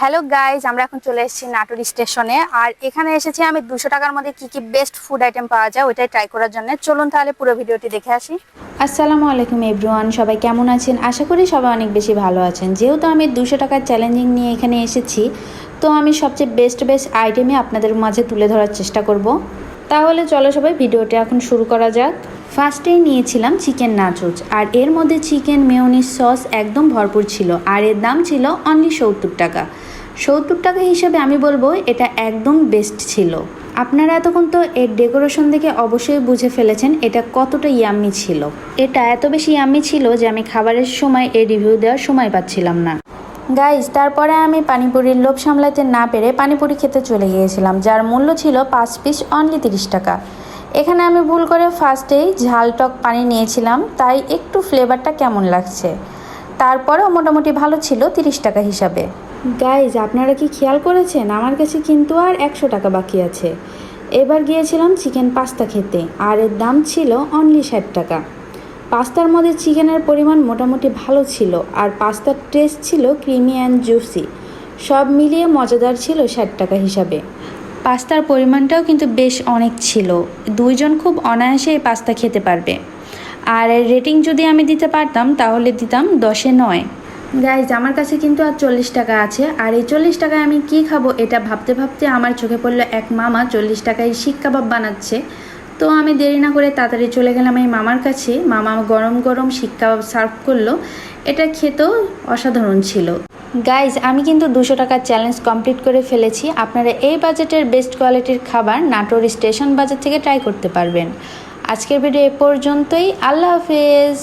Hello guys আমরা এখন চলে এসেছি নাটোর স্টেশনে। আর এখানে এসেছি আমি দুশো টাকার মধ্যে কি কি বেস্ট ফুড আইটেম পাওয়া যায় ওইটাই ট্রাই করার জন্য। চলুন তাহলে পুরো ভিডিওটি দেখে আসি। আসসালামু আলাইকুম এভরিওয়ান সবাই কেমন আছেন? আশা করি সবাই অনেক বেশি ভালো আছেন। যেহেতু আমি দুশো টাকার চ্যালেঞ্জিং নিয়ে এখানে এসেছি, তো আমি সবচেয়ে বেস্ট বেস্ট আইটেমই আপনাদের মাঝে তুলে ধরার চেষ্টা করব। তাহলে চলো সবাই ভিডিওটা এখন শুরু করা যাক। ফার্স্টেই নিয়েছিলাম চিকেন নাচুচ আর এর মধ্যে চিকেন মেয়নিস সস একদম ভরপুর ছিল, আর এর দাম ছিল অনলি সত্তর টাকা। সত্তর টাকা হিসেবে আমি বলব এটা একদম বেস্ট ছিল। আপনারা এতক্ষণ তো এর ডেকোরেশন দেখে অবশ্যই বুঝে ফেলেছেন এটা কতটা ইয়াম্মি ছিল। এটা এত বেশি ইয়াম্মি ছিল যে আমি খাবারের সময় এর রিভিউ দেওয়ার সময় পাচ্ছিলাম না। গাইজ তারপরে আমি পানিপুরির লোভ সামলাতে না পেরে পানিপুরি খেতে চলে গিয়েছিলাম, যার মূল্য ছিল পাঁচ পিস অনলি তিরিশ টাকা। এখানে আমি ভুল করে ফার্স্টেই ঝাল টক পানি নিয়েছিলাম, তাই একটু ফ্লেভারটা কেমন লাগছে? তারপরেও মোটামুটি ভালো ছিল তিরিশ টাকা হিসাবে। গাইজ আপনারা কি খেয়াল করেছেন? আমার কাছে কিন্তু আর একশো টাকা বাকি আছে। এবার গিয়েছিলাম চিকেন পাস্তা খেতে, আর এর দাম ছিল অনলি ষাট টাকা। পাস্তার মধ্যে চিকেনের পরিমাণ মোটামুটি ভালো ছিল আর পাস্তার টেস্ট ছিল ক্রিমি অ্যান্ড জুসি সব মিলিয়ে মজাদার ছিল ষাট টাকা হিসাবে। পাস্তার পরিমাণটাও কিন্তু বেশ অনেক ছিল। দুইজন খুব অনায়াসে এই পাস্তা খেতে পারবে। আর রেটিং যদি আমি দিতে পারতাম, তাহলে দিতাম দশে নয়। গাইজ আমার কাছে কিন্তু আর চল্লিশ টাকা আছে। আর এই চল্লিশ টাকায় আমি কি খাব, এটা ভাবতে ভাবতে আমার চোখে পড়ল এক মামা চল্লিশ টাকায় শিক কাবাব বানাচ্ছে। তো আমি দেরি না করে তাড়াতাড়ি চলে গেলাম এই মামার কাছে। মামা গরম গরম শিক কাবাব সার্ভ করল। এটা খেতেও অসাধারণ ছিল। গাইজ আমি কিন্তু দুশো টাকার চ্যালেঞ্জ কমপ্লিট করে ফেলেছি। আপনারা এই বাজেটের বেস্ট কোয়ালিটির খাবার নাটোর স্টেশন বাজার থেকে ট্রাই করতে পারবেন। আজকের ভিডিও এ পর্যন্তই। আল্লাহ হাফেজ।